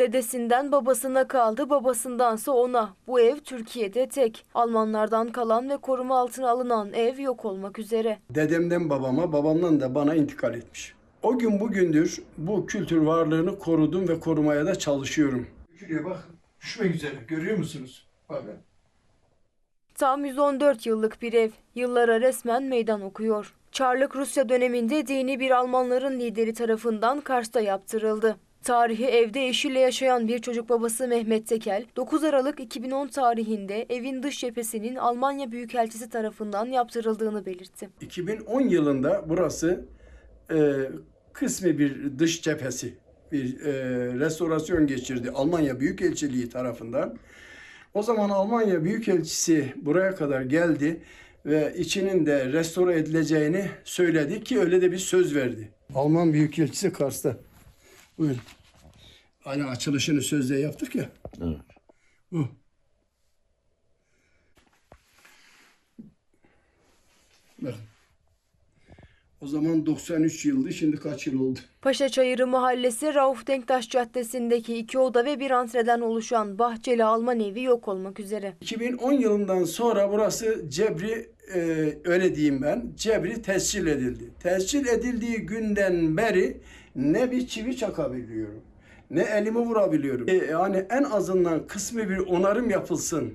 Dedesinden babasına kaldı, babasındansa ona. Bu ev Türkiye'de tek. Almanlardan kalan ve koruma altına alınan ev yok olmak üzere. Dedemden babama, babamdan da bana intikal etmiş. O gün bugündür bu kültür varlığını korudum ve korumaya da çalışıyorum. Şuraya bak, düşmek üzere. Görüyor musunuz? Bakın. Tam 114 yıllık bir ev. Yıllara resmen meydan okuyor. Çarlık Rusya döneminde dini bir Almanların lideri tarafından Kars'ta yaptırıldı. Tarihi evde eşiyle yaşayan bir çocuk babası Mehmet Tekel, 9 Aralık 2010 tarihinde evin dış cephesinin Almanya Büyükelçisi tarafından yaptırıldığını belirtti. 2010 yılında burası e, kısmi bir dış cephesi, bir e, restorasyon geçirdi Almanya Büyükelçiliği tarafından. O zaman Almanya Büyükelçisi buraya kadar geldi ve içinin de restore edileceğini söyledi ki öyle de bir söz verdi. Alman Büyükelçisi Kars'ta. Buyurun. Hani açılışını sözde yaptık ya. Evet. Bu. Bakın. O zaman 93 yıldı, şimdi kaç yıl oldu? Paşa Çayırı Mahallesi Rauf Denktaş Caddesi'ndeki iki oda ve bir antreden oluşan bahçeli Alman evi yok olmak üzere. 2010 yılından sonra burası Cebri, e, öyle diyeyim ben, Cebri tescil edildi. Tescil edildiği günden beri ne bir çivi çakabiliyorum, ne elimi vurabiliyorum. E, yani en azından kısmi bir onarım yapılsın.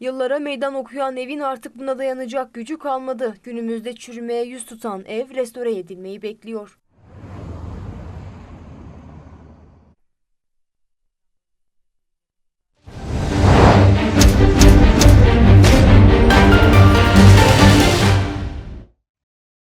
Yıllara meydan okuyan evin artık buna dayanacak gücü kalmadı. Günümüzde çürümeye yüz tutan ev restore edilmeyi bekliyor.